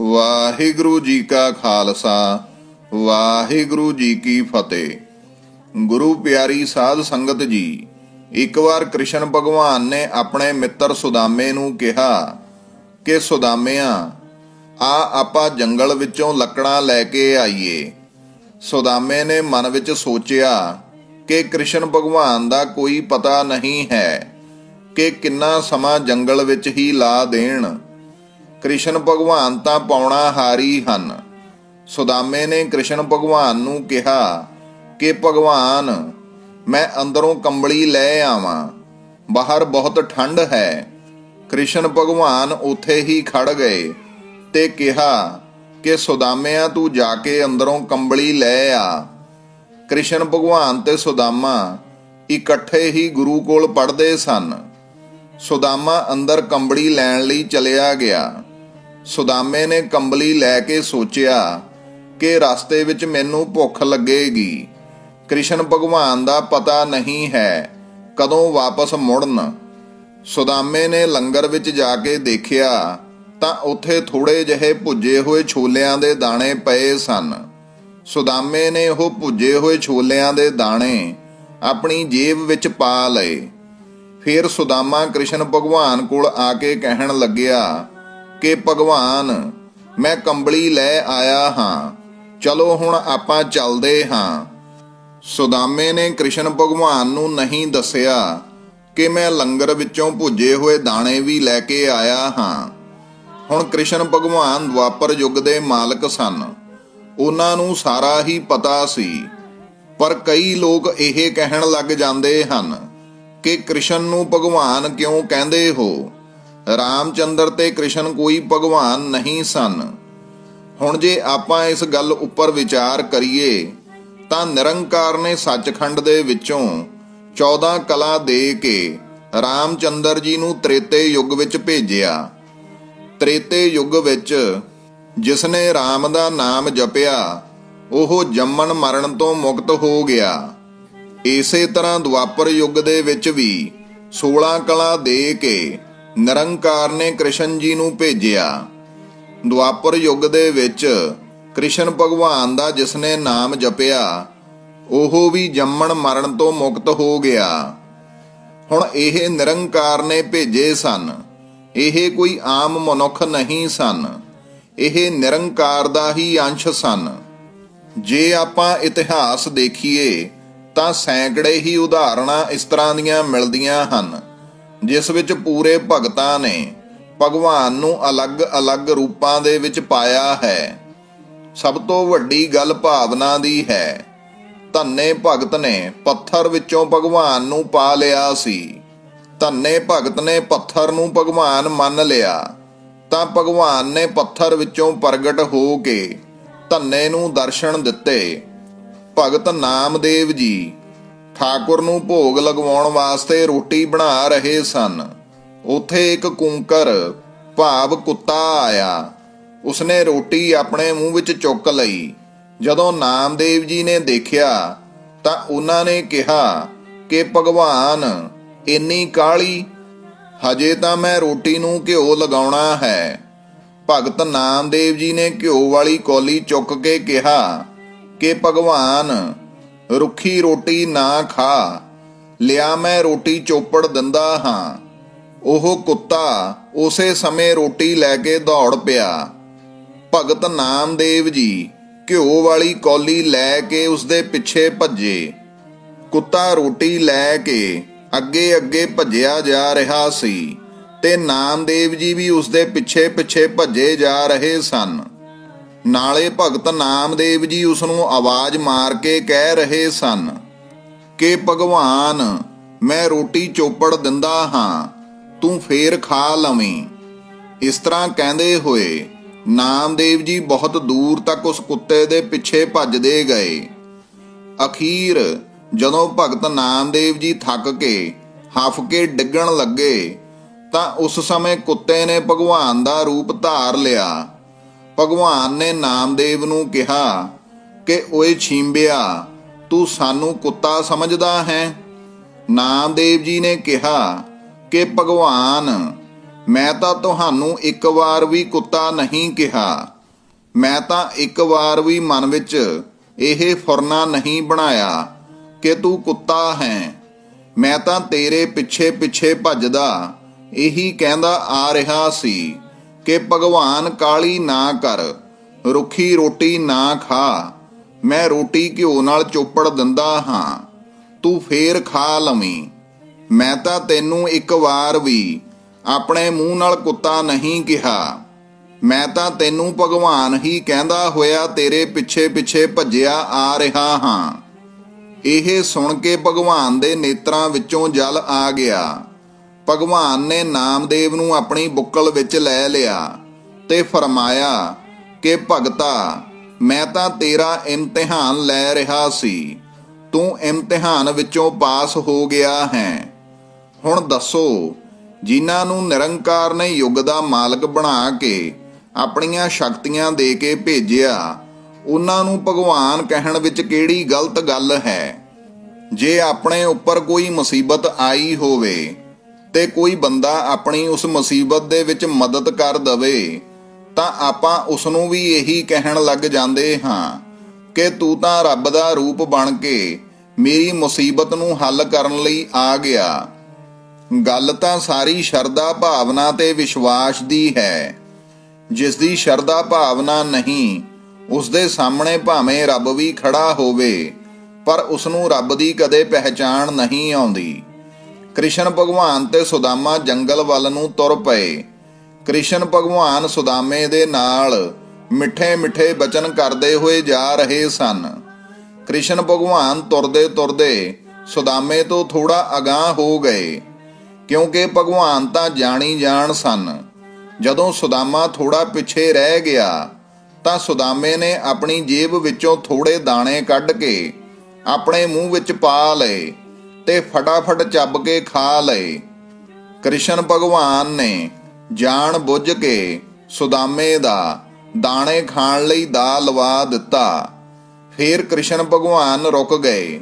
ਵਾਹਿਗੁਰੂ ਜੀ ਕਾ ਖਾਲਸਾ, ਵਾਹਿਗੁਰੂ ਜੀ ਕੀ ਫਤਿਹ। ਗੁਰੂ ਪਿਆਰੀ ਸਾਧ ਸੰਗਤ ਜੀ, ਇੱਕ ਵਾਰ ਕ੍ਰਿਸ਼ਨ ਭਗਵਾਨ ਨੇ ਆਪਣੇ ਮਿੱਤਰ ਸੁਦਾਮੇ ਨੂੰ ਕਿਹਾ ਕਿ ਸੁਦਾਮਿਆ, ਆ ਆਪਾਂ ਜੰਗਲ ਵਿੱਚੋਂ ਲੱਕੜਾਂ ਲੈ ਕੇ ਆਈਏ। ਸੁਦਾਮੇ ਨੇ ਮਨ ਵਿੱਚ ਸੋਚਿਆ ਕਿ ਕ੍ਰਿਸ਼ਨ ਭਗਵਾਨ ਦਾ ਕੋਈ ਪਤਾ ਨਹੀਂ ਹੈ ਕਿ ਕਿੰਨਾ ਸਮਾਂ ਜੰਗਲ ਵਿੱਚ ਹੀ ਲਾ ਦੇਣ। ਕ੍ਰਿਸ਼ਨ ਭਗਵਾਨ ਤਾਂ ਪਾਉਣਾ ਹਾਰੀ ਹਨ। ਸੁਦਾਮੇ ਨੇ ਕ੍ਰਿਸ਼ਨ ਭਗਵਾਨ ਨੂੰ ਕਿਹਾ, ਕਿ ਭਗਵਾਨ, ਮੈਂ ਅੰਦਰੋਂ ਕੰਬਲੀ ਲੈ ਆਵਾਂ। ਬਾਹਰ ਬਹੁਤ ਠੰਡ ਹੈ। ਕ੍ਰਿਸ਼ਨ ਭਗਵਾਨ ਉੱਥੇ ਹੀ ਖੜ ਗਏ ਤੇ ਕਿਹਾ, ਕਿ ਸੁਦਾਮਿਆ, ਤੂੰ ਜਾ ਕੇ ਅੰਦਰੋਂ ਕੰਬਲੀ ਲੈ ਆ। ਕ੍ਰਿਸ਼ਨ ਭਗਵਾਨ ਤੇ ਸੁਦਾਮਾ ਇਕੱਠੇ ਹੀ ਗੁਰੂ ਕੋਲ ਪੜ੍ਹਦੇ ਸਨ। ਸੁਦਾਮਾ ਅੰਦਰ ਕੰਬਲੀ ਲੈਣ ਲਈ ਚਲਿਆ ਗਿਆ। ਸੁਦਾਮੇ ਨੇ ਕੰਬਲੀ ਲੈ ਕੇ ਸੋਚਿਆ ਕਿ ਰਸਤੇ ਵਿੱਚ ਮੈਨੂੰ ਭੁੱਖ ਲੱਗੇਗੀ। ਕ੍ਰਿਸ਼ਨ ਭਗਵਾਨ ਦਾ ਪਤਾ ਨਹੀਂ ਹੈ ਕਦੋਂ ਵਾਪਸ ਮੁੜਨ। ਸੁਦਾਮੇ ਨੇ ਲੰਗਰ ਵਿੱਚ ਜਾ ਕੇ ਦੇਖਿਆ ਤਾਂ ਉੱਥੇ ਥੋੜੇ ਜਿਹੇ ਭੁੱਜੇ ਹੋਏ ਛੋਲਿਆਂ ਦੇ ਦਾਣੇ ਪਏ ਸਨ। ਸੁਦਾਮੇ ਨੇ ਉਹ ਭੁੱਜੇ ਹੋਏ ਛੋਲਿਆਂ ਦੇ ਦਾਣੇ ਆਪਣੀ ਜੇਬ ਵਿੱਚ ਪਾ ਲਏ। ਫਿਰ ਸੁਦਾਮਾ ਕ੍ਰਿਸ਼ਨ ਭਗਵਾਨ ਕੋਲ ਆ ਕੇ ਕਹਿਣ ਲੱਗਿਆ ਕਿ ਭਗਵਾਨ, ਮੈਂ ਕੰਬਲੀ ਲੈ ਆਇਆ ਹਾਂ। ਚਲੋ ਹੁਣ ਆਪਾਂ ਚੱਲਦੇ ਹਾਂ। ਸੁਦਾਮੇ ਨੇ ਕ੍ਰਿਸ਼ਨ ਭਗਵਾਨ ਨੂੰ ਨਹੀਂ ਦੱਸਿਆ ਕਿ ਮੈਂ ਲੰਗਰ ਵਿੱਚੋਂ ਭੁੱਜੇ ਹੋਏ ਦਾਣੇ ਵੀ ਲੈ ਕੇ ਆਇਆ ਹਾਂ। ਹੁਣ ਕ੍ਰਿਸ਼ਨ ਭਗਵਾਨ ਦੁਆਪਰ ਯੁੱਗ ਦੇ ਮਾਲਕ ਸਨ। ਉਹਨਾਂ ਨੂੰ ਸਾਰਾ ਹੀ ਪਤਾ ਸੀ। ਪਰ ਕਈ ਲੋਕ ਇਹ ਕਹਿਣ ਲੱਗ ਜਾਂਦੇ ਹਨ ਕਿ ਕ੍ਰਿਸ਼ਨ ਨੂੰ ਭਗਵਾਨ ਕਿਉਂ ਕਹਿੰਦੇ ਹੋ? ਰਾਮਚੰਦਰ ਤੇ ਕ੍ਰਿਸ਼ਨ ਕੋਈ ਭਗਵਾਨ ਨਹੀਂ ਸਨ। ਹੁਣ ਜੇ ਆਪਾਂ ਇਸ ਗੱਲ ਉੱਪਰ ਵਿਚਾਰ ਕਰੀਏ, ਤਾਂ ਨਿਰੰਕਾਰ ਨੇ ਸੱਚਖੰਡ ਦੇ ਵਿੱਚੋਂ 14 ਕਲਾ ਦੇ ਕੇ ਰਾਮਚੰਦਰ ਜੀ ਨੂੰ ਤ੍ਰੇਤੇ ਯੁੱਗ ਵਿੱਚ ਭੇਜਿਆ। ਤ੍ਰੇਤੇ ਯੁੱਗ ਵਿੱਚ ਜਿਸ ਨੇ RAM ਦਾ ਨਾਮ ਜਪਿਆ, ਉਹ ਜੰਮਣ ਮਰਨ ਤੋਂ ਮੁਕਤ ਹੋ ਗਿਆ। ਇਸੇ ਤਰ੍ਹਾਂ ਦੁਆਪਰ ਯੁੱਗ ਦੇ ਵਿੱਚ ਵੀ 16 ਕਲਾ ਦੇ ਕੇ ਨਿਰੰਕਾਰ ਨੇ ਕ੍ਰਿਸ਼ਨ ਜੀ ਨੂੰ ਭੇਜਿਆ। ਦੁਆਪਰ ਯੁੱਗ ਦੇ ਵਿੱਚ ਕ੍ਰਿਸ਼ਨ ਭਗਵਾਨ ਦਾ ਜਿਸਨੇ ਨਾਮ ਜਪਿਆ, ਉਹ ਵੀ ਜੰਮਣ ਮਰਨ ਤੋਂ ਮੁਕਤ ਹੋ ਗਿਆ। ਹੁਣ ਇਹ ਨਿਰੰਕਾਰ ਨੇ ਭੇਜੇ ਸਨ। ਇਹ ਕੋਈ ਆਮ ਮਨੁੱਖ ਨਹੀਂ ਸਨ। ਇਹ ਨਿਰੰਕਾਰ ਦਾ ਹੀ ਅੰਸ਼ ਸਨ। ਜੇ ਆਪਾਂ ਇਤਿਹਾਸ ਦੇਖੀਏ, ਤਾਂ ਸੈਂਕੜੇ ਹੀ ਉਦਾਹਰਣਾਂ ਇਸ ਤਰ੍ਹਾਂ ਦੀਆਂ ਮਿਲਦੀਆਂ ਹਨ। ਜਿਸ ਵਿੱਚ ਪੂਰੇ ਭਗਤਾਂ ਨੇ ਭਗਵਾਨ ਨੂੰ ਅਲੱਗ-ਅਲੱਗ ਰੂਪਾਂ ਦੇ ਵਿੱਚ ਪਾਇਆ ਹੈ। ਸਭ ਤੋਂ ਵੱਡੀ ਗੱਲ ਭਾਵਨਾ ਦੀ ਹੈ। ਧੰਨੇ ਭਗਤ ਨੇ ਪੱਥਰ ਵਿੱਚੋਂ ਭਗਵਾਨ ਨੂੰ ਪਾ ਲਿਆ ਸੀ। ਧੰਨੇ ਭਗਤ ਨੇ ਪੱਥਰ ਨੂੰ ਭਗਵਾਨ ਮੰਨ ਲਿਆ। ਤਾਂ ਭਗਵਾਨ ਨੇ ਪੱਥਰ ਵਿੱਚੋਂ ਪ੍ਰਗਟ ਹੋ ਕੇ ਧੰਨੇ ਨੂੰ ਦਰਸ਼ਨ ਦਿੱਤੇ। ਭਗਤ ਨਾਮਦੇਵ ਜੀ ਠਾਕੁਰ ਨੂੰ ਭੋਗ ਲਗਵਾਉਣ ਵਾਸਤੇ ਰੋਟੀ ਬਣਾ ਰਹੇ ਸਨ। ਉੱਥੇ ਇੱਕ ਕੁੰਕਰ, ਭਾਵ ਕੁੱਤਾ ਆਇਆ। ਉਸਨੇ ਰੋਟੀ ਆਪਣੇ ਮੂੰਹ ਵਿੱਚ ਚੁੱਕ ਲਈ। ਜਦੋਂ ਨਾਮਦੇਵ ਜੀ ਨੇ ਦੇਖਿਆ, ਤਾਂ ਉਹਨਾਂ ਨੇ ਕਿਹਾ, ਕਿ ਭਗਵਾਨ, ਇੰਨੀ ਕਾਲੀ ਹਜੇ ਤਾਂ ਮੈਂ ਰੋਟੀ ਨੂੰ ਘਿਓ ਲਗਾਉਣਾ ਹੈ। ਭਗਤ ਨਾਮਦੇਵ ਜੀ ਨੇ ਘਿਓ ਵਾਲੀ ਕੌਲੀ ਚੁੱਕ ਕੇ ਕਿਹਾ, ਕਿ ਭਗਵਾਨ ਰੁੱਖੀ ਰੋਟੀ ਨਾ ਖਾ। ਲਿਆ ਮੈਂ ਰੋਟੀ ਚੋਪੜ ਦਿੰਦਾ ਹਾਂ। ਉਹ ਕੁੱਤਾ ਉਸੇ ਸਮੇਂ ਰੋਟੀ ਲੈ ਕੇ ਦੌੜ ਪਿਆ। ਭਗਤ ਨਾਮਦੇਵ ਜੀ ਘਿਓ ਵਾਲੀ ਕੌਲੀ ਲੈ ਕੇ ਉਸਦੇ ਪਿੱਛੇ ਭੱਜੇ। ਕੁੱਤਾ ਰੋਟੀ ਲੈ ਕੇ ਅੱਗੇ ਅੱਗੇ ਭੱਜਿਆ ਜਾ ਰਿਹਾ ਸੀ ਤੇ ਨਾਮਦੇਵ ਜੀ ਵੀ ਉਸਦੇ ਪਿੱਛੇ ਪਿੱਛੇ ਭੱਜੇ ਜਾ ਰਹੇ ਸਨ। ਨਾਲੇ ਭਗਤ ਨਾਮਦੇਵ ਜੀ ਉਸ ਨੂੰ ਆਵਾਜ਼ ਮਾਰ ਕੇ ਕਹਿ ਰਹੇ ਸਨ, ਕਿ ਭਗਵਾਨ, ਮੈਂ ਰੋਟੀ ਚੋਪੜ ਦਿੰਦਾ ਹਾਂ, ਤੂੰ ਫੇਰ ਖਾ ਲਵੇਂ। ਇਸ ਤਰ੍ਹਾਂ ਕਹਿੰਦੇ ਹੋਏ ਨਾਮਦੇਵ ਜੀ ਬਹੁਤ ਦੂਰ ਤੱਕ ਉਸ ਕੁੱਤੇ ਦੇ ਪਿੱਛੇ ਭੱਜਦੇ ਗਏ। ਅਖੀਰ ਜਦੋਂ ਭਗਤ ਨਾਮਦੇਵ ਜੀ ਥੱਕ ਕੇ ਹਫ ਕੇ ਡਿੱਗਣ ਲੱਗੇ, ਤਾਂ ਉਸ ਸਮੇਂ ਕੁੱਤੇ ਨੇ ਭਗਵਾਨ ਦਾ ਰੂਪ ਧਾਰ ਲਿਆ। ਭਗਵਾਨ ਨੇ ਨਾਮਦੇਵ ਨੂੰ ਕਿਹਾ ਕਿ ਓਏ ਛੀਂਬਿਆ, ਤੂੰ ਸਾਨੂੰ ਕੁੱਤਾ ਸਮਝਦਾ ਹੈ? ਨਾਮਦੇਵ ਜੀ ਨੇ ਕਿਹਾ ਕਿ ਭਗਵਾਨ, ਮੈਂ ਤਾਂ ਤੁਹਾਨੂੰ ਇੱਕ ਵਾਰ ਵੀ ਕੁੱਤਾ ਨਹੀਂ ਕਿਹਾ। ਮੈਂ ਤਾਂ ਇੱਕ ਵਾਰ ਵੀ ਮਨ ਵਿੱਚ ਇਹ ਫੁਰਨਾ ਨਹੀਂ ਬਣਾਇਆ ਕਿ ਤੂੰ ਕੁੱਤਾ ਹੈ। ਮੈਂ ਤਾਂ ਤੇਰੇ ਪਿੱਛੇ ਪਿੱਛੇ ਭੱਜਦਾ, ਇਹੀ ਕਹਿੰਦਾ ਆ ਰਿਹਾ ਸੀ। ਕਿ ਭਗਵਾਨ ਕਾਲੀ ਨਾ ਕਰ, ਰੁੱਖੀ ਰੋਟੀ ਨਾ ਖਾ, ਮੈਂ ਰੋਟੀ ਘਿਓ ਨਾਲ ਚੋਪੜ ਦਿੰਦਾ ਹਾਂ, ਤੂੰ ਫੇਰ ਖਾ ਲਵੀਂ। ਮੈਂ ਤਾਂ ਤੈਨੂੰ ਇੱਕ ਵਾਰ ਵੀ ਆਪਣੇ ਮੂੰਹ ਨਾਲ ਕੁੱਤਾ ਨਹੀਂ ਕਿਹਾ। ਮੈਂ ਤਾਂ ਤੈਨੂੰ ਭਗਵਾਨ ਹੀ ਕਹਿੰਦਾ ਹੋਇਆ ਤੇਰੇ ਪਿੱਛੇ ਪਿੱਛੇ ਭੱਜਿਆ ਆ ਰਿਹਾ ਹਾਂ। ਇਹ ਸੁਣ ਕੇ ਭਗਵਾਨ ਦੇ ਨੇਤਰਾਂ ਵਿੱਚੋਂ ਜਲ ਆ ਗਿਆ। ਭਗਵਾਨ ਨੇ ਨਾਮਦੇਵ ਨੂੰ ਆਪਣੀ ਬੁੱਕਲ ਵਿੱਚ ਲੈ ਲਿਆ ਤੇ ਫਰਮਾਇਆ ਕਿ, ਭਗਤਾ, ਮੈਂ ਤਾਂ ਤੇਰਾ ਇਮਤਿਹਾਨ ਲੈ ਰਿਹਾ ਸੀ। ਤੂੰ ਇਮਤਿਹਾਨ ਵਿੱਚੋਂ ਪਾਸ ਹੋ ਗਿਆ ਹੈ। ਹੁਣ ਦੱਸੋ, ਜਿਨ੍ਹਾਂ ਨੂੰ ਨਿਰੰਕਾਰ ਨੇ ਯੁੱਗ ਦਾ ਮਾਲਕ ਬਣਾ ਕੇ ਆਪਣੀਆਂ ਸ਼ਕਤੀਆਂ ਦੇ ਕੇ ਭੇਜਿਆ, ਉਹਨਾਂ ਨੂੰ ਭਗਵਾਨ ਕਹਿਣ ਵਿੱਚ ਕਿਹੜੀ ਗਲਤ ਗੱਲ ਹੈ? ਜੇ ਆਪਣੇ ਉੱਪਰ ਕੋਈ ਮੁਸੀਬਤ ਆਈ ਹੋਵੇ ਤੇ ਕੋਈ ਬੰਦਾ ਆਪਣੀ ਉਸ ਮੁਸੀਬਤ ਦੇ ਵਿੱਚ ਮਦਦ ਕਰ ਦਵੇ, ਤਾਂ ਆਪਾਂ ਉਸ ਨੂੰ ਵੀ ਇਹੀ ਕਹਿਣ ਲੱਗ ਜਾਂਦੇ ਹਾਂ ਕਿ ਤੂੰ ਤਾਂ ਰੱਬ ਦਾ ਰੂਪ ਬਣ ਕੇ ਮੇਰੀ ਮੁਸੀਬਤ ਨੂੰ ਹੱਲ ਕਰਨ ਲਈ ਆ ਗਿਆ। ਗੱਲ ਤਾਂ ਸਾਰੀ ਸ਼ਰਧਾ ਭਾਵਨਾ ਤੇ ਵਿਸ਼ਵਾਸ ਦੀ ਹੈ। ਜਿਸ ਦੀ ਸ਼ਰਧਾ ਭਾਵਨਾ ਨਹੀਂ, ਉਸ ਦੇ ਸਾਹਮਣੇ ਭਾਵੇਂ ਰੱਬ ਵੀ ਖੜਾ ਹੋਵੇ, ਪਰ ਉਸ ਨੂੰ ਰੱਬ ਦੀ ਕਦੇ ਪਹਿਚਾਣ ਨਹੀਂ ਆਉਂਦੀ। ਕ੍ਰਿਸ਼ਨ ਭਗਵਾਨ ਤੇ ਸੁਦਾਮਾ ਜੰਗਲ ਵੱਲ ਨੂੰ ਤੁਰ ਪਏ। ਕ੍ਰਿਸ਼ਨ ਭਗਵਾਨ ਸੁਦਾਮੇ ਦੇ ਨਾਲ ਮਿੱਠੇ ਮਿੱਠੇ ਬਚਨ ਕਰਦੇ ਹੋਏ ਜਾ ਰਹੇ ਸਨ। ਕ੍ਰਿਸ਼ਨ ਭਗਵਾਨ ਤੁਰਦੇ ਤੁਰਦੇ ਸੁਦਾਮੇ ਤੋਂ ਥੋੜਾ ਅਗਾਹ ਹੋ ਗਏ, ਕਿਉਂਕਿ ਭਗਵਾਨ ਤਾਂ ਜਾਣੀ ਜਾਣ ਸਨ। ਜਦੋਂ ਸੁਦਾਮਾ ਥੋੜਾ ਪਿੱਛੇ ਰਹਿ ਗਿਆ, ਤਾਂ ਸੁਦਾਮੇ ਨੇ ਆਪਣੀ ਜੇਬ ਵਿੱਚੋਂ ਥੋੜੇ ਦਾਣੇ ਕੱਢ ਕੇ ਆਪਣੇ ਮੂੰਹ ਵਿੱਚ ਪਾ ਲਏ। ਤੇ ਫਟਾਫਟ ਚੱਬ ਕੇ ਖਾ ਲਏ। ਕ੍ਰਿਸ਼ਨ ਭਗਵਾਨ ਨੇ ਜਾਣ ਬੁੱਝ ਕੇ ਸੁਦਾਮੇ ਦਾ ਦਾਣੇ ਖਾਣ ਲਈ ਦਾ ਲਵਾ ਦਿੱਤਾ। ਫਿਰ ਕ੍ਰਿਸ਼ਨ ਭਗਵਾਨ ਰੁਕ ਗਏ।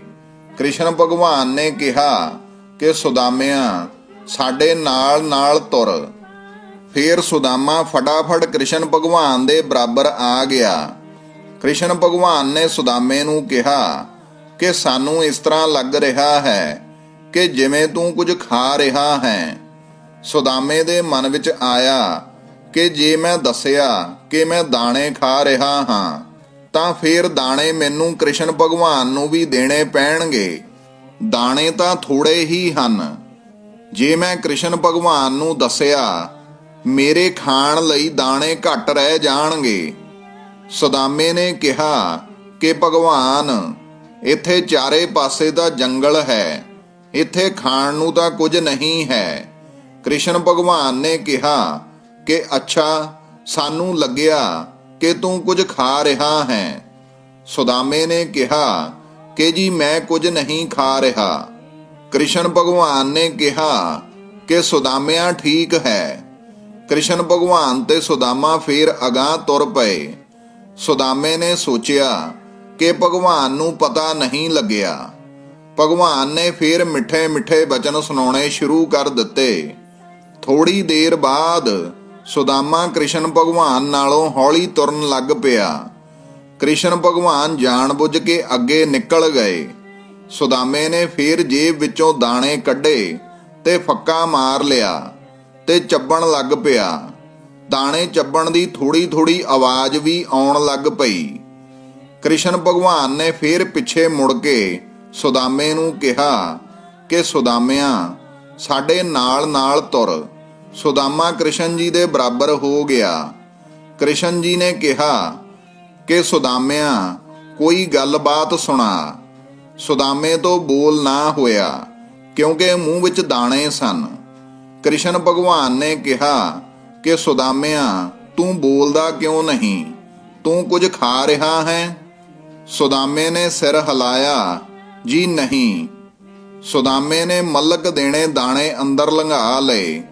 ਕ੍ਰਿਸ਼ਨ ਭਗਵਾਨ ਨੇ ਕਿਹਾ ਕਿ, ਸੁਦਾਮਿਆਂ, ਸਾਡੇ ਨਾਲ ਨਾਲ ਤੁਰ। ਫਿਰ ਸੁਦਾਮਾ ਫਟਾਫਟ ਕ੍ਰਿਸ਼ਨ ਭਗਵਾਨ ਦੇ ਬਰਾਬਰ ਆ ਗਿਆ। ਕ੍ਰਿਸ਼ਨ ਭਗਵਾਨ ਨੇ ਸੁਦਾਮੇ ਨੂੰ ਕਿਹਾ ਕਿ ਸਾਨੂੰ ਇਸ ਤਰ੍ਹਾਂ ਲੱਗ ਰਿਹਾ ਹੈ ਕਿ ਜਿਵੇਂ ਤੂੰ ਕੁਝ ਖਾ ਰਿਹਾ ਹੈ। ਸੁਦਾਮੇ ਦੇ ਮਨ ਵਿੱਚ ਆਇਆ ਕਿ ਜੇ ਮੈਂ ਦੱਸਿਆ ਕਿ ਮੈਂ ਦਾਣੇ ਖਾ ਰਿਹਾ ਹਾਂ, ਤਾਂ ਫਿਰ ਦਾਣੇ ਮੈਨੂੰ ਕ੍ਰਿਸ਼ਨ ਭਗਵਾਨ ਨੂੰ ਵੀ ਦੇਣੇ ਪੈਣਗੇ। ਦਾਣੇ ਤਾਂ ਥੋੜੇ ਹੀ ਹਨ। ਜੇ ਮੈਂ ਕ੍ਰਿਸ਼ਨ ਭਗਵਾਨ ਨੂੰ ਦੱਸਿਆ, ਮੇਰੇ ਖਾਣ ਲਈ ਦਾਣੇ ਘੱਟ ਰਹਿ ਜਾਣਗੇ। ਸੁਦਾਮੇ ਨੇ ਕਿਹਾ ਕਿ ਭਗਵਾਨ ਇੱਥੇ ਚਾਰੇ ਪਾਸੇ ਦਾ ਜੰਗਲ ਹੈ। ਇੱਥੇ ਖਾਣ ਨੂੰ ਤਾਂ ਕੁਝ ਨਹੀਂ ਹੈ। ਕ੍ਰਿਸ਼ਨ ਭਗਵਾਨ ਨੇ ਕਿਹਾ ਕਿ, ਅੱਛਾ, ਸਾਨੂੰ ਲੱਗਿਆ ਕਿ ਤੂੰ ਕੁਝ ਖਾ ਰਿਹਾ ਹੈ। ਸੁਦਾਮੇ ਨੇ ਕਿਹਾ ਕਿ ਜੀ, ਮੈਂ ਕੁਝ ਨਹੀਂ ਖਾ ਰਿਹਾ। ਕ੍ਰਿਸ਼ਨ ਭਗਵਾਨ ਨੇ ਕਿਹਾ ਕਿ ਸੁਦਾਮਿਆ ਠੀਕ ਹੈ। ਕ੍ਰਿਸ਼ਨ ਭਗਵਾਨ ਤੇ ਸੁਦਾਮਾ ਫੇਰ ਅਗਾਹ ਤੁਰ ਪਏ। ਸੁਦਾਮੇ ਨੇ ਸੋਚਿਆ ਕਿ ਭਗਵਾਨ ਨੂੰ ਪਤਾ ਨਹੀਂ ਲੱਗਿਆ। ਭਗਵਾਨ ਨੇ ਫਿਰ ਮਿੱਠੇ ਮਿੱਠੇ ਬਚਨ ਸੁਣਾਉਣੇ ਸ਼ੁਰੂ ਕਰ ਦਿੱਤੇ। ਥੋੜੀ ਦੇਰ ਬਾਅਦ ਸੁਦਾਮਾ ਕ੍ਰਿਸ਼ਨ ਭਗਵਾਨ ਨਾਲੋਂ ਹੌਲੀ ਤੁਰਨ ਲੱਗ ਪਿਆ। ਕ੍ਰਿਸ਼ਨ ਭਗਵਾਨ ਜਾਣਬੁੱਝ ਕੇ ਅੱਗੇ ਨਿਕਲ ਗਏ। ਸੁਦਾਮੇ ਨੇ ਫੇਰ ਜੇਬ ਵਿੱਚੋਂ ਦਾਣੇ ਕੱਢੇ ਤੇ ਫੱਕਾ ਮਾਰ ਲਿਆ ਤੇ ਚੱਬਣ ਲੱਗ ਪਿਆ। ਦਾਣੇ ਚੱਬਣ ਦੀ ਥੋੜੀ ਥੋੜੀ ਆਵਾਜ਼ ਵੀ ਆਉਣ ਲੱਗ ਪਈ। ਕ੍ਰਿਸ਼ਨ ਭਗਵਾਨ ਨੇ ਫੇਰ ਪਿੱਛੇ ਮੁੜ ਕੇ ਸੁਦਾਮੇ ਨੂੰ ਕਿਹਾ ਕਿ ਸੁਦਾਮਿਆ, ਸਾਡੇ ਨਾਲ ਨਾਲ ਤੁਰ। ਸੁਦਾਮਾ ਕ੍ਰਿਸ਼ਨ ਜੀ ਦੇ ਬਰਾਬਰ ਹੋ ਗਿਆ। ਕ੍ਰਿਸ਼ਨ ਜੀ ਨੇ ਕਿਹਾ ਕਿ ਸੁਦਾਮਿਆ, ਕੋਈ ਗੱਲਬਾਤ ਸੁਣਾ। ਸੁਦਾਮੇ ਤੋਂ ਬੋਲ ਨਾ ਹੋਇਆ, ਕਿਉਂਕਿ ਮੂੰਹ ਵਿੱਚ ਦਾਣੇ ਸਨ। ਕ੍ਰਿਸ਼ਨ ਭਗਵਾਨ ਨੇ ਕਿਹਾ ਕਿ ਸੁਦਾਮਿਆ, ਤੂੰ ਬੋਲਦਾ ਕਿਉਂ ਨਹੀਂ? ਤੂੰ ਕੁਝ ਖਾ ਰਿਹਾ ਹੈ? ਸੁਦਾਮੇ ਨੇ ਸਿਰ ਹਿਲਾਇਆ, ਜੀ ਨਹੀਂ। ਸੁਦਾਮੇ ਨੇ ਮਲਕ ਦੇਣੇ ਦਾਣੇ ਅੰਦਰ ਲੰਘਾ ਲਏ।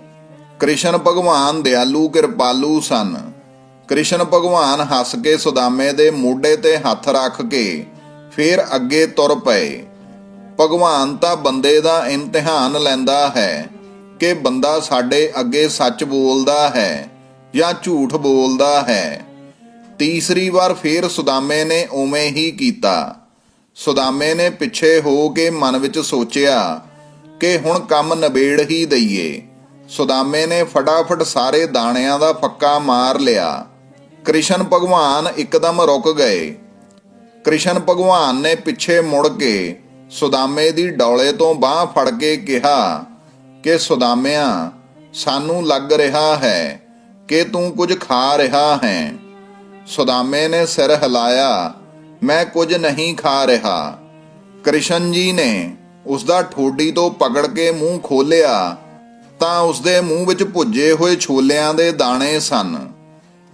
ਕ੍ਰਿਸ਼ਨ ਭਗਵਾਨ ਦਿਆਲੂ ਕਿਰਪਾਲੂ ਸਨ। ਕ੍ਰਿਸ਼ਨ ਭਗਵਾਨ ਹੱਸ ਕੇ ਸੁਦਾਮੇ ਦੇ ਮੋਢੇ ਤੇ ਹੱਥ ਰੱਖ ਕੇ ਫਿਰ ਅੱਗੇ ਤੁਰ ਪਏ। ਭਗਵਾਨ ਤਾਂ ਬੰਦੇ ਦਾ ਇਮਤਿਹਾਨ ਲੈਂਦਾ ਹੈ ਕਿ ਬੰਦਾ ਸਾਡੇ ਅੱਗੇ ਸੱਚ ਬੋਲਦਾ ਹੈ ਜਾਂ ਝੂਠ ਬੋਲਦਾ ਹੈ। ਤੀਸਰੀ ਵਾਰ ਫੇਰ ਸੁਦਾਮੇ ਨੇ ਉਵੇਂ ਹੀ ਕੀਤਾ। ਸੁਦਾਮੇ ਨੇ ਪਿੱਛੇ ਹੋ ਕੇ ਮਨ ਵਿੱਚ ਸੋਚਿਆ ਕਿ ਹੁਣ ਕੰਮ ਨਬੇੜ ਹੀ ਦਈਏ। ਸੁਦਾਮੇ ਨੇ ਫਟਾਫਟ ਸਾਰੇ ਦਾਣਿਆਂ ਦਾ ਫੱਕਾ ਮਾਰ ਲਿਆ। ਕ੍ਰਿਸ਼ਨ ਭਗਵਾਨ ਇੱਕਦਮ ਰੁਕ ਗਏ। ਕ੍ਰਿਸ਼ਨ ਭਗਵਾਨ ਨੇ ਪਿੱਛੇ ਮੁੜ ਕੇ ਸੁਦਾਮੇ ਦੀ ਡੌਲੇ ਤੋਂ ਬਾਹ ਫੜ ਕੇ ਕਿਹਾ ਕਿ, ਸੁਦਾਮਿਆ, ਸਾਨੂੰ ਲੱਗ ਰਿਹਾ ਹੈ ਕਿ ਤੂੰ ਕੁਝ ਖਾ ਰਿਹਾ ਹੈ। ਸੁਦਾਮੇ ਨੇ ਸਿਰ ਹਿਲਾਇਆ, ਮੈਂ ਕੁਝ ਨਹੀਂ ਖਾ ਰਿਹਾ। ਕ੍ਰਿਸ਼ਨ ਜੀ ਨੇ ਉਸ ਦਾ ਠੋਡੀ ਤੋਂ ਪਕੜ ਕੇ ਮੂੰਹ ਖੋਲਿਆ ਤਾਂ ਉਸ ਦੇ ਮੂੰਹ ਵਿੱਚ ਭੁੱਜੇ ਹੋਏ ਛੋਲਿਆਂ ਦੇ ਦਾਣੇ ਸਨ।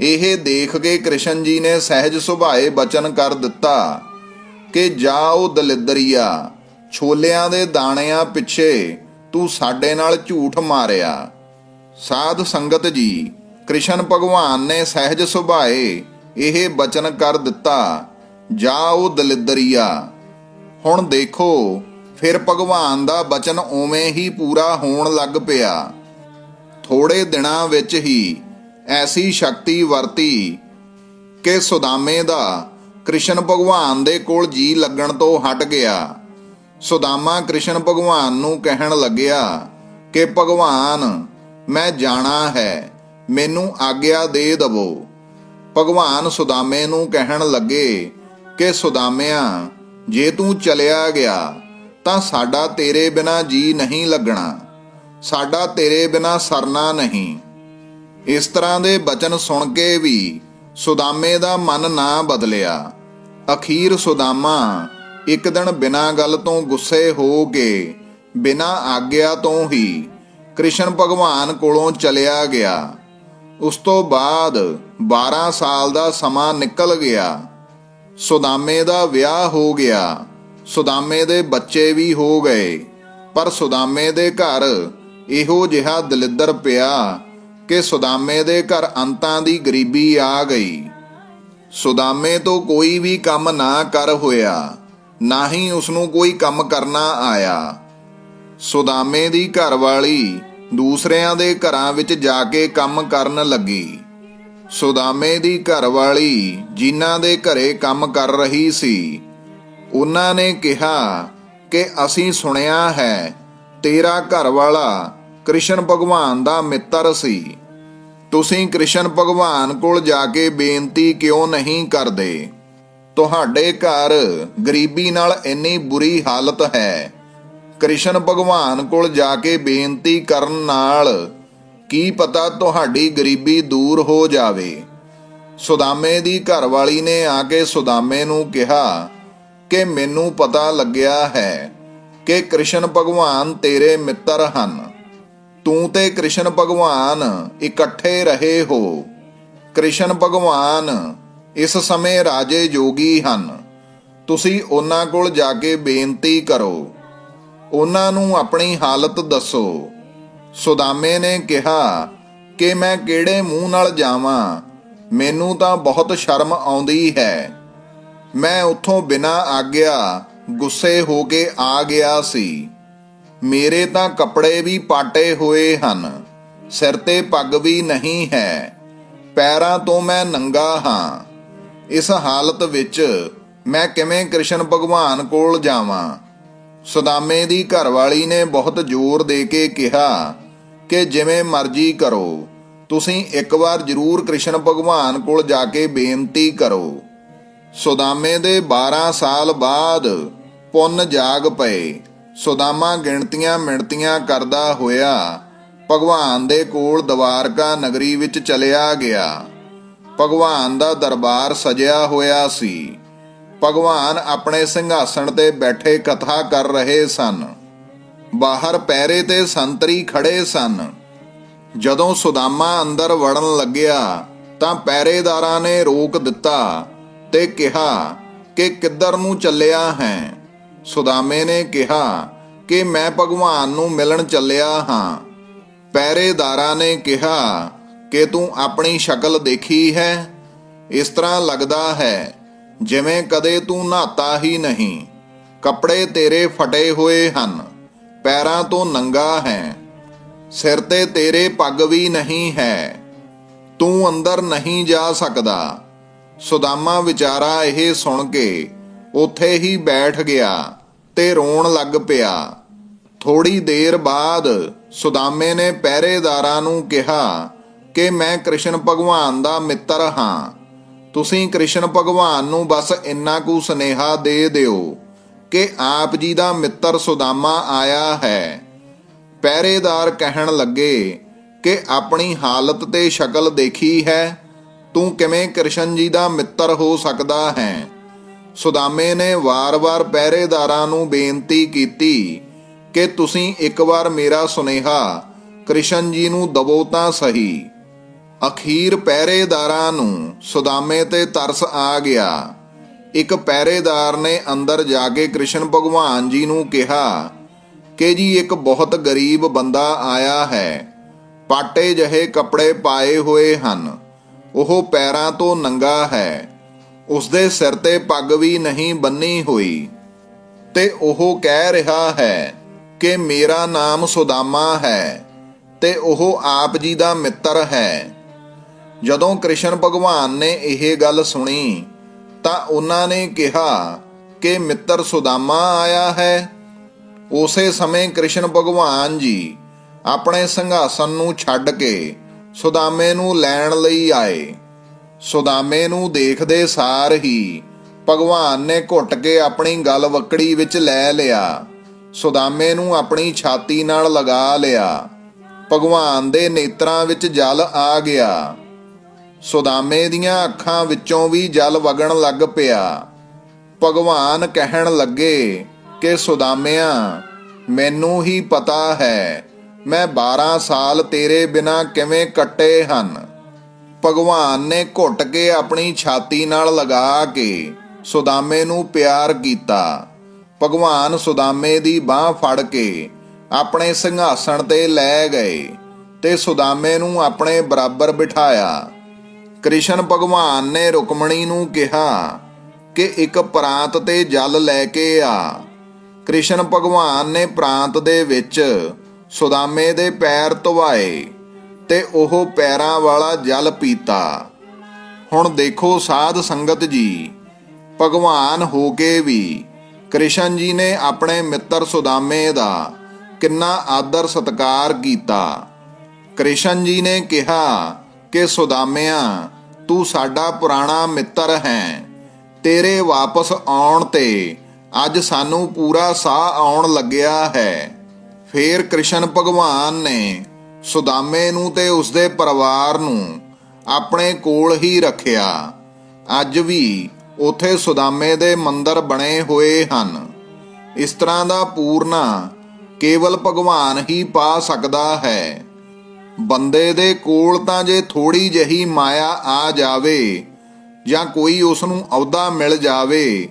ਇਹ ਦੇਖ ਕੇ ਕ੍ਰਿਸ਼ਨ ਜੀ ਨੇ ਸਹਿਜ ਸੁਭਾਏ ਬਚਨ ਕਰ ਦਿੱਤਾ ਕਿ ਜਾਓ ਦਲਿਦਰੀਆ, ਛੋਲਿਆਂ ਦੇ ਦਾਣਿਆਂ ਪਿੱਛੇ ਤੂੰ ਸਾਡੇ ਨਾਲ ਝੂਠ ਮਾਰਿਆ। ਸਾਧ ਸੰਗਤ ਜੀ, ਕ੍ਰਿਸ਼ਨ ਭਗਵਾਨ ਨੇ ਸਹਿਜ ਸੁਭਾਏ ਇਹ ਬਚਨ ਕਰ ਦਿੱਤਾ। ਜਾਓ ਦਲਿਦਰੀਆ, ਹੁਣ ਦੇਖੋ, ਫਿਰ ਭਗਵਾਨ ਦਾ ਬਚਨ ਉਵੇਂ ਹੀ ਪੂਰਾ ਹੋਣ ਲੱਗ ਪਿਆ। ਥੋੜੇ ਦਿਨਾਂ ਵਿੱਚ ਹੀ ਐਸੀ ਸ਼ਕਤੀ ਵਰਤੀ ਕਿ ਸੁਦਾਮੇ ਦਾ ਕ੍ਰਿਸ਼ਨ ਭਗਵਾਨ ਦੇ ਕੋਲ ਜੀ ਲੱਗਣ ਤੋਂ ਹਟ ਗਿਆ। ਸੁਦਾਮਾ ਕ੍ਰਿਸ਼ਨ ਭਗਵਾਨ ਨੂੰ ਕਹਿਣ ਲੱਗਿਆ ਕਿ ਭਗਵਾਨ, ਮੈਂ ਜਾਣਾ ਹੈ, ਮੈਨੂੰ ਆਗਿਆ ਦੇ ਦਵੋ। ਭਗਵਾਨ ਸੁਦਾਮੇ ਨੂੰ ਕਹਿਣ ਲੱਗੇ ਕਿ ਸੁਦਾਮਿਆ, ਜੇ ਤੂੰ ਚਲਿਆ ਗਿਆ, ਤਾਂ ਸਾਡਾ ਤੇਰੇ ਬਿਨਾ ਜੀ ਨਹੀਂ ਲੱਗਣਾ, ਸਾਡਾ ਤੇਰੇ ਬਿਨਾ ਸਰਨਾ ਨਹੀਂ। ਇਸ ਤਰ੍ਹਾਂ ਦੇ ਬਚਨ ਸੁਣ ਕੇ ਵੀ ਸੁਦਾਮੇ ਦਾ ਮਨ ਨਾ ਬਦਲਿਆ। ਅਖੀਰ ਸੁਦਾਮਾ ਇੱਕ ਦਿਨ ਬਿਨਾਂ ਗੱਲ ਤੋਂ ਗੁੱਸੇ ਹੋ ਕੇ, ਬਿਨਾਂ ਆਗਿਆ ਤੋਂ ਹੀ ਕ੍ਰਿਸ਼ਨ ਭਗਵਾਨ ਕੋਲੋਂ ਚਲਿਆ ਗਿਆ। ਉਸ ਤੋਂ ਬਾਅਦ 12 ਸਾਲ ਦਾ ਸਮਾਂ ਨਿਕਲ ਗਿਆ। ਸੁਦਾਮੇ ਦਾ ਵਿਆਹ ਹੋ ਗਿਆ। ਸੁਦਾਮੇ ਦੇ ਬੱਚੇ ਵੀ ਹੋ ਗਏ। ਪਰ ਸੁਦਾਮੇ ਦੇ ਘਰ ਇਹੋ ਜਿਹਾ ਦਲਿੱਦਰ ਪਿਆ ਕਿ ਸੁਦਾਮੇ ਦੇ ਘਰ ਅੰਤਾਂ ਦੀ ਗਰੀਬੀ ਆ ਗਈ। ਸੁਦਾਮੇ ਤੋਂ ਕੋਈ ਵੀ ਕੰਮ ਨਾ ਕਰ ਹੋਇਆ। ਨਾ ਹੀ ਉਸ ਨੂੰ ਕੋਈ ਕੰਮ ਕਰਨਾ ਆਇਆ। ਸੁਦਾਮੇ ਦੀ ਘਰਵਾਲੀ ਦੂਸਰਿਆਂ ਦੇ ਘਰਾਂ ਵਿੱਚ ਜਾ ਕੇ ਕੰਮ ਕਰਨ ਲੱਗੀ। ਸੁਦਾਮੇ ਦੀ ਘਰਵਾਲੀ ਜਿਨ੍ਹਾਂ ਦੇ ਘਰੇ ਕੰਮ ਕਰ ਰਹੀ ਸੀ, ਉਹਨਾਂ ਨੇ ਕਿਹਾ ਕਿ ਅਸੀਂ ਸੁਣਿਆ ਹੈ, ਤੇਰਾ ਘਰਵਾਲਾ ਕ੍ਰਿਸ਼ਨ ਭਗਵਾਨ ਦਾ ਮਿੱਤਰ ਸੀ। ਤੁਸੀਂ ਕ੍ਰਿਸ਼ਨ ਭਗਵਾਨ ਕੋਲ ਜਾ ਕੇ ਬੇਨਤੀ ਕਿਉਂ ਨਹੀਂ ਕਰਦੇ? ਤੁਹਾਡੇ ਘਰ ਗਰੀਬੀ ਨਾਲ ਇੰਨੀ ਬੁਰੀ ਹਾਲਤ ਹੈ। ਕ੍ਰਿਸ਼ਨ ਭਗਵਾਨ ਕੋਲ ਜਾ ਕੇ ਬੇਨਤੀ ਕਰਨ ਨਾਲ ਕੀ ਪਤਾ ਤੁਹਾਡੀ ਗਰੀਬੀ ਦੂਰ ਹੋ ਜਾਵੇ। ਸੁਦਾਮੇ ਦੀ ਘਰਵਾਲੀ ਨੇ ਆ ਕੇ ਸੁਦਾਮੇ ਨੂੰ ਕਿਹਾ ਕਿ ਮੈਨੂੰ ਪਤਾ ਲੱਗਿਆ ਹੈ ਕਿ ਕ੍ਰਿਸ਼ਨ ਭਗਵਾਨ ਤੇਰੇ ਮਿੱਤਰ ਹਨ। ਤੂੰ ਤੇ ਕ੍ਰਿਸ਼ਨ ਭਗਵਾਨ ਇਕੱਠੇ ਰਹੇ ਹੋ। ਕ੍ਰਿਸ਼ਨ ਭਗਵਾਨ ਇਸ ਸਮੇਂ ਰਾਜੇ ਜੋਗੀ ਹਨ। ਤੁਸੀਂ ਉਹਨਾਂ ਕੋਲ ਜਾ ਕੇ ਬੇਨਤੀ ਕਰੋ। ਉਹਨਾਂ ਨੂੰ ਆਪਣੀ ਹਾਲਤ ਦੱਸੋ। ਸੁਦਾਮੇ ਨੇ ਕਿਹਾ, ਕਿ ਮੈਂ ਕਿਹੜੇ ਮੂੰਹ ਨਾਲ ਜਾਵਾਂ? ਮੈਨੂੰ ਤਾਂ ਬਹੁਤ ਸ਼ਰਮ ਆਉਂਦੀ ਹੈ। ਮੈਂ ਉੱਥੋਂ ਬਿਨਾਂ ਆਗਿਆ, ਗੁੱਸੇ ਹੋ ਕੇ ਆ ਗਿਆ ਸੀ। ਮੇਰੇ ਤਾਂ ਕੱਪੜੇ ਵੀ ਪਾਟੇ ਹੋਏ ਹਨ, ਸਿਰ ਤੇ ਪੱਗ ਵੀ ਨਹੀਂ ਹੈ। ਪੈਰਾਂ ਤੋਂ ਮੈਂ ਨੰਗਾ ਹਾਂ। ਇਸ ਹਾਲਤ ਵਿੱਚ ਮੈਂ ਕਿਵੇਂ ਕ੍ਰਿਸ਼ਨ ਭਗਵਾਨ ਕੋਲ ਜਾਵਾਂ? ਸੁਦਾਮੇ ਦੀ ਘਰਵਾਲੀ ਨੇ ਬਹੁਤ ਜ਼ੋਰ ਦੇ ਕੇ ਕਿਹਾ ਕਿ ਜਿਵੇਂ ਮਰਜ਼ੀ ਕਰੋ, ਤੁਸੀਂ ਇੱਕ ਵਾਰ ਜ਼ਰੂਰ ਕ੍ਰਿਸ਼ਨ ਭਗਵਾਨ ਕੋਲ ਜਾ ਕੇ ਬੇਨਤੀ ਕਰੋ। ਸੁਦਾਮੇ ਦੇ 12 ਸਾਲ ਬਾਅਦ ਪੁੰਨ ਜਾਗ ਪਏ। ਸੁਦਾਮਾ ਗਿਣਤੀਆਂ ਮਿਣਤੀਆਂ ਕਰਦਾ ਹੋਇਆ ਭਗਵਾਨ ਦੇ ਕੋਲ ਦਵਾਰਕਾ ਨਗਰੀ ਵਿੱਚ ਚਲਿਆ ਗਿਆ। ਭਗਵਾਨ ਦਾ ਦਰਬਾਰ ਸਜਿਆ ਹੋਇਆ ਸੀ। ਭਗਵਾਨ ਆਪਣੇ ਸਿੰਘਾਸਣ ਤੇ ਬੈਠੇ ਕਥਾ ਕਰ ਰਹੇ ਸਨ। ਬਾਹਰ ਪੈਰੇ ਤੇ ਸੰਤਰੀ ਖੜੇ ਸਨ। ਜਦੋਂ ਸੁਦਾਮਾ ਅੰਦਰ ਵੜਨ ਲੱਗਿਆ, ਤਾਂ ਪਹਿਰੇਦਾਰਾਂ ਨੇ ਰੋਕ ਦਿੱਤਾ ਤੇ ਕਿਹਾ ਕਿ ਕਿੱਧਰ ਨੂੰ ਚੱਲਿਆ ਹੈ? ਸੁਦਾਮੇ ਨੇ ਕਿਹਾ ਕਿ ਮੈਂ ਭਗਵਾਨ ਨੂੰ ਮਿਲਣ ਚੱਲਿਆ ਹਾਂ। ਪਹਿਰੇਦਾਰਾਂ ਨੇ ਕਿਹਾ ਕਿ ਤੂੰ ਆਪਣੀ ਸ਼ਕਲ ਦੇਖੀ ਹੈ? ਇਸ ਤਰ੍ਹਾਂ ਲੱਗਦਾ ਹੈ ਜਿਵੇਂ ਕਦੇ ਤੂੰ ਨਹਾਤਾ ਹੀ ਨਹੀਂ, ਕੱਪੜੇ ਤੇਰੇ ਫਟੇ ਹੋਏ ਹਨ, ਪੈਰਾਂ ਤੋਂ ਨੰਗਾ ਹੈ, ਸਿਰ ਤੇ ਤੇਰੇ ਪੱਗ ਵੀ ਨਹੀਂ ਹੈ, ਤੂੰ ਅੰਦਰ ਨਹੀਂ ਜਾ ਸਕਦਾ। ਸੁਦਾਮਾ ਵਿਚਾਰਾ ਇਹ ਸੁਣ ਕੇ ਉੱਥੇ ਹੀ ਬੈਠ ਗਿਆ ਤੇ ਰੋਣ ਲੱਗ ਪਿਆ। ਥੋੜੀ ਦੇਰ ਬਾਅਦ ਸੁਦਾਮੇ ਨੇ ਪਹਿਰੇਦਾਰਾਂ ਨੂੰ ਕਿਹਾ ਕਿ ਮੈਂ ਕ੍ਰਿਸ਼ਨ ਭਗਵਾਨ ਦਾ ਮਿੱਤਰ ਹਾਂ। ਤੁਸੀਂ ਕ੍ਰਿਸ਼ਨ ਭਗਵਾਨ ਨੂੰ ਬਸ ਇੰਨਾ ਕੁ ਸੁਨੇਹਾ ਦੇ ਦਿਓ ਕਿ ਆਪ ਜੀ ਦਾ ਮਿੱਤਰ ਸੁਦਾਮਾ ਆਇਆ ਹੈ। ਪਹਿਰੇਦਾਰ ਕਹਿਣ ਲੱਗੇ ਕਿ ਆਪਣੀ ਹਾਲਤ ਤੇ ਸ਼ਕਲ ਦੇਖੀ ਹੈ, ਤੂੰ ਕਿਵੇਂ ਕ੍ਰਿਸ਼ਨ ਜੀ ਦਾ ਮਿੱਤਰ ਹੋ ਸਕਦਾ ਹੈ? ਸੁਦਾਮੇ ਨੇ ਵਾਰ-ਵਾਰ ਪਹਿਰੇਦਾਰਾਂ ਨੂੰ ਬੇਨਤੀ ਕੀਤੀ ਕਿ ਤੁਸੀਂ ਇੱਕ ਵਾਰ ਮੇਰਾ ਸੁਨੇਹਾ ਕ੍ਰਿਸ਼ਨ ਜੀ ਨੂੰ ਦਵੋ ਤਾਂ ਸਹੀ। ਅਖੀਰ ਪਹਿਰੇਦਾਰਾਂ ਨੂੰ ਸੁਦਾਮੇ ਤੇ ਤਰਸ ਆ ਗਿਆ। ਇੱਕ ਪਹਿਰੇਦਾਰ ਨੇ ਅੰਦਰ ਜਾ ਕੇ ਕ੍ਰਿਸ਼ਨ ਭਗਵਾਨ ਜੀ ਨੂੰ ਕਿਹਾ, ਕਿ ਜੀ, ਇੱਕ ਬਹੁਤ ਗਰੀਬ ਬੰਦਾ ਆਇਆ ਹੈ। ਪਾਟੇ ਜਿਹੇ ਕੱਪੜੇ ਪਾਏ ਹੋਏ ਹਨ। ਉਹ ਪੈਰਾਂ ਤੋਂ ਨੰਗਾ ਹੈ। ਉਸਦੇ ਸਿਰ ਤੇ ਪੱਗ ਵੀ ਨਹੀਂ ਬੰਨੀ ਹੋਈ। ਤੇ ਉਹ ਕਹਿ ਰਿਹਾ ਹੈ ਕਿ ਮੇਰਾ ਨਾਮ ਸੁਦਾਮਾ ਹੈ ਤੇ ਉਹ ਆਪ ਜੀ ਦਾ ਮਿੱਤਰ ਹੈ। ਜਦੋਂ ਕ੍ਰਿਸ਼ਨ ਭਗਵਾਨ ਨੇ ਇਹ ਗੱਲ ਸੁਣੀ, ਤਾਂ ਉਹਨਾਂ ਨੇ ਕਿਹਾ, ਕਿ ਮਿੱਤਰ ਸੁਦਾਮਾ ਆਇਆ ਹੈ। ਉਸੇ ਸਮੇਂ ਕ੍ਰਿਸ਼ਨ ਭਗਵਾਨ ਜੀ ਆਪਣੇ ਸਿੰਘਾਸਨ ਨੂੰ ਛੱਡ ਕੇ ਸੁਦਾਮੇ ਨੂੰ ਲੈਣ ਲਈ ਆਏ। ਸੁਦਾਮੇ ਨੂੰ ਦੇਖਦੇ ਸਾਰ ਹੀ ਭਗਵਾਨ ਨੇ ਘੁੱਟ ਕੇ ਆਪਣੀ ਗੱਲ ਵਕੜੀ ਵਿੱਚ ਲੈ ਲਿਆ। ਸੁਦਾਮੇ ਨੂੰ ਆਪਣੀ ਛਾਤੀ ਨਾਲ ਲਗਾ ਲਿਆ। ਭਗਵਾਨ ਦੇ ਨੇਤਰਾਂ ਵਿੱਚ ਜਲ ਆ ਗਿਆ। ਸੁਦਾਮੇ ਦੀਆਂ ਅੱਖਾਂ ਵਿੱਚੋਂ ਵੀ ਜਲ ਵਗਣ ਲੱਗ ਪਿਆ। ਭਗਵਾਨ ਕਹਿਣ ਲੱਗੇ ਕਿ, ਸੁਦਾਮਿਆਂ, ਮੈਨੂੰ ਹੀ ਪਤਾ ਹੈ, ਮੈਂ 12 ਸਾਲ ਤੇਰੇ ਬਿਨਾ ਕਿਵੇਂ ਕੱਟੇ ਹਨ। ਭਗਵਾਨ ਨੇ ਘੁੱਟ ਕੇ ਆਪਣੀ ਛਾਤੀ ਨਾਲ ਲਗਾ ਕੇ ਸੁਦਾਮੇ ਨੂੰ ਪਿਆਰ ਕੀਤਾ। ਭਗਵਾਨ ਸੁਦਾਮੇ ਦੀ ਬਾਹ ਫੜ ਕੇ ਆਪਣੇ ਸਿੰਘਾਸਣ ਤੇ ਲੈ ਗਏ ਤੇ ਸੁਦਾਮੇ ਨੂੰ ਆਪਣੇ ਬਰਾਬਰ ਬਿਠਾਇਆ। ਕ੍ਰਿਸ਼ਨ ਭਗਵਾਨ ਨੇ ਰੁਕਮਣੀ ਨੂੰ ਕਿਹਾ ਕਿ ਇੱਕ ਪ੍ਰਾਂਤ ਤੇ ਜਲ ਲੈ ਕੇ ਆ। ਕ੍ਰਿਸ਼ਨ ਭਗਵਾਨ ਨੇ ਪ੍ਰਾਂਤ ਦੇ ਵਿੱਚ ਸੁਦਾਮੇ ਦੇ ਪੈਰ ਧਵਾਏ ਤੇ ਉਹ ਪੈਰਾਂ ਵਾਲਾ ਜਲ ਪੀਤਾ। ਹੁਣ ਦੇਖੋ ਸਾਧ ਸੰਗਤ ਜੀ, ਭਗਵਾਨ ਹੋ ਕੇ ਵੀ ਕ੍ਰਿਸ਼ਨ ਜੀ ਨੇ ਆਪਣੇ ਮਿੱਤਰ ਸੁਦਾਮੇ ਦਾ ਕਿੰਨਾ ਆਦਰ ਸਤਕਾਰ ਕੀਤਾ। ਕ੍ਰਿਸ਼ਨ ਜੀ ਨੇ ਕਿਹਾ ਕਿ ਸੁਦਾਮਿਆ, ਤੂੰ ਸਾਡਾ ਪੁਰਾਣਾ ਮਿੱਤਰ ਹੈ। ਤੇਰੇ ਵਾਪਸ ਆਉਣ ਤੇ ਅੱਜ ਸਾਨੂੰ ਪੂਰਾ ਸਾਹ ਆਉਣ ਲੱਗਿਆ ਹੈ। ਫੇਰ ਕ੍ਰਿਸ਼ਨ ਭਗਵਾਨ ਨੇ ਸੁਦਾਮੇ ਨੂੰ ਤੇ ਉਸਦੇ ਪਰਿਵਾਰ ਨੂੰ ਆਪਣੇ ਕੋਲ ਹੀ ਰੱਖਿਆ। ਅੱਜ ਵੀ ਉਥੇ ਸੁਦਾਮੇ ਦੇ ਮੰਦਰ ਬਣੇ ਹੋਏ ਹਨ। ਇਸ ਤਰ੍ਹਾਂ ਦਾ ਪੂਰਨਾ ਕੇਵਲ ਭਗਵਾਨ ਹੀ ਪਾ ਸਕਦਾ ਹੈ। ਬੰਦੇ ਦੇ ਕੋਲ ਤਾਂ ਜੇ ਥੋੜੀ ਜਹੀ ਮਾਇਆ ਆ ਜਾਵੇ ਜਾਂ ਕੋਈ ਉਸ ਨੂੰ ਅਹੁਦਾ ਮਿਲ ਜਾਵੇ,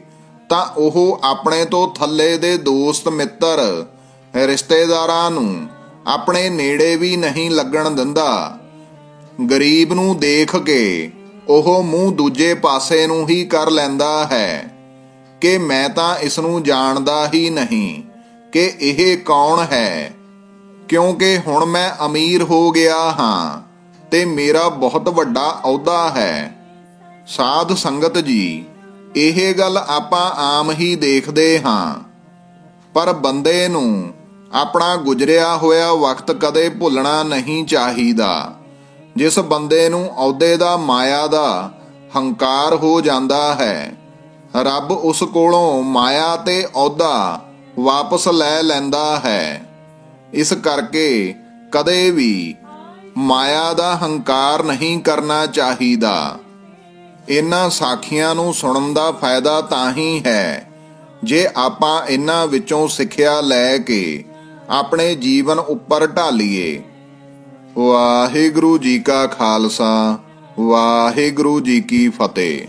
ਤਾਂ ਉਹ ਆਪਣੇ ਤੋਂ ਥੱਲੇ ਦੇ ਦੋਸਤ ਮਿੱਤਰ, ਰਿਸ਼ਤੇਦਾਰਾਂ ਨੂੰ ਆਪਣੇ ਨੇੜੇ ਵੀ ਨਹੀਂ ਲੱਗਣ ਦਿੰਦਾ। ਗਰੀਬ ਨੂੰ ਦੇਖ ਕੇ ਉਹ ਮੂੰਹ ਦੂਜੇ ਪਾਸੇ ਨੂੰ ਹੀ ਕਰ ਲੈਂਦਾ ਹੈ ਕਿ ਮੈਂ ਤਾਂ ਇਸ ਨੂੰ ਜਾਣਦਾ ਹੀ ਨਹੀਂ ਕਿ ਇਹ ਕੌਣ ਹੈ। ਕਿਉਂਕਿ ਹੁਣ ਮੈਂ ਅਮੀਰ ਹੋ ਗਿਆ ਹਾਂ ਤੇ ਮੇਰਾ ਬਹੁਤ ਵੱਡਾ ਅਹੁਦਾ ਹੈ। ਸਾਧ ਸੰਗਤ ਜੀ, ਇਹ ਗੱਲ ਆਪਾਂ ਆਮ ਹੀ ਦੇਖਦੇ ਹਾਂ। ਪਰ ਬੰਦੇ ਨੂੰ ਆਪਣਾ ਗੁਜ਼ਰਿਆ ਹੋਇਆ ਵਕਤ ਕਦੇ ਭੁੱਲਣਾ ਨਹੀਂ ਚਾਹੀਦਾ। ਜਿਸ ਬੰਦੇ ਨੂੰ ਅਹੁਦੇ ਦਾ ਮਾਇਆ ਦਾ ਹੰਕਾਰ ਹੋ ਜਾਂਦਾ ਹੈ, ਰੱਬ ਉਸ ਕੋਲੋਂ ਮਾਇਆ ਤੇ ਅਹੁਦਾ ਵਾਪਸ ਲੈ ਲੈਂਦਾ ਹੈ। ਇਸ ਕਰਕੇ ਕਦੇ ਵੀ ਮਾਇਆ ਦਾ ਹੰਕਾਰ ਨਹੀਂ ਕਰਨਾ ਚਾਹੀਦਾ। ਇਹਨਾਂ ਸਾਖੀਆਂ ਨੂੰ ਸੁਣਨ ਦਾ ਫਾਇਦਾ ਤਾਂ ਹੀ ਹੈ। ਜੇ ਆਪਾਂ ਇਹਨਾਂ ਵਿੱਚੋਂ ਸਿੱਖਿਆ ਲੈ ਕੇ ਆਪਣੇ ਜੀਵਨ ਉੱਪਰ ਢਾਲੀਏ। ਵਾਹਿਗੁਰੂ ਜੀ ਕਾ ਖਾਲਸਾ, ਵਾਹਿਗੁਰੂ ਜੀ ਕੀ ਫਤਿਹ।